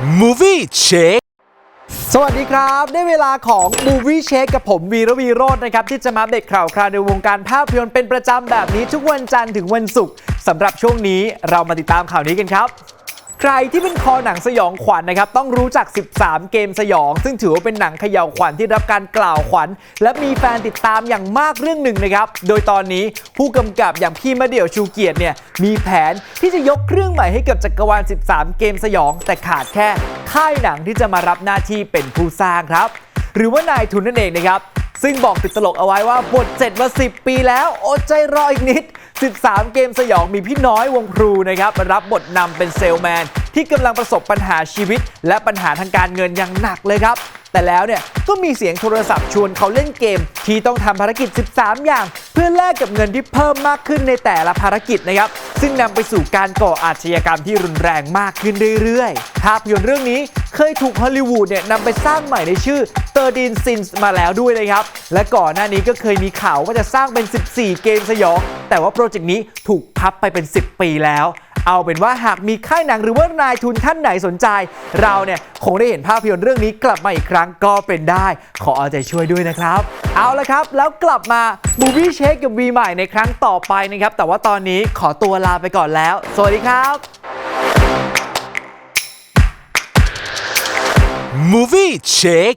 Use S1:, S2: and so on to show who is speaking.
S1: Movie Check
S2: สวัสดีครับ ได้เวลาของ Movie Check กับผมวีระวีโรจน์นะครับ ที่จะมาเด็กข่าวคราวในวงการภาพยนตร์เป็นประจำแบบนี้ทุกวันจันทร์ถึงวันศุกร์สำหรับช่วงนี้เรามาติดตามข่าวนี้กันครับ ใครที่เป็นคอหนังสยองขวัญนะครับต้องรู้จัก 13 เกมสยอง ซึ่งถือว่าเป็นหนังเขย่าวขวัญที่รับการกล่าวขวัญ และมีแฟนติดตามอย่างมากเรื่องหนึ่งนะครับ โดยตอนนี้ผู้กำกับอย่างพี่มะเดี่ยวชูเกียรติเนี่ยมีแผนที่จะยกเครื่องใหม่ให้กับจักรวาล 13 เกมสยอง แต่ขาดแค่ค่ายหนังที่จะมารับหน้าที่เป็นผู้สร้างครับ หรือว่านายทุนนั่นเองนะครับ ซึ่งบอกติดตลกเอาไว้ว่าบทเสร็จมา 10 ปีแล้วอดใจรออีกนิด 13 เกมสยองมีพี่น้อยวงพลูนะครับรับบทนำเป็นเซลแมน ที่กำลังประสบปัญหาชีวิต และปัญหาทางการเงินอย่างหนักเลยครับ แต่แล้วเนี่ยก็มีเสียงโทรศัพท์ชวนเขาเล่นเกม ที่ต้องทำภารกิจ 13 อย่าง เพื่อแลกกับเงินที่เพิ่มมากขึ้นในแต่ละภารกิจนะครับ ซึ่งนำไปสู่การก่ออาชญากรรมที่รุนแรงมากขึ้นเรื่อยๆ ภาพยนตร์เรื่องนี้เคยถูกฮอลลีวูดเนี่ยนำไปสร้างใหม่ในชื่อ 13 Sins มาแล้วด้วยนะครับ และก่อนหน้านี้ก็เคยมีข่าวว่าจะสร้างเป็น 14 เกมสยอง แต่ว่าโปรเจกต์นี้ถูกพับไปเป็น 10 ปีแล้ว เอาเป็นว่าหากมีค่ายหนังหรือว่านายทุนท่านไหนสนใจ เราเนี่ยคงได้เห็นภาพยนตร์เรื่องนี้กลับมาอีกครั้งก็เป็นได้ ขอเอาใจช่วยด้วยนะครับ เอาละครับ แล้วกลับมา Movie Check กับวีใหม่ในครั้งต่อไปนะครับ แต่ว่าตอนนี้ขอตัวลาไปก่อนแล้ว สวัสดีครับ
S1: Movie Check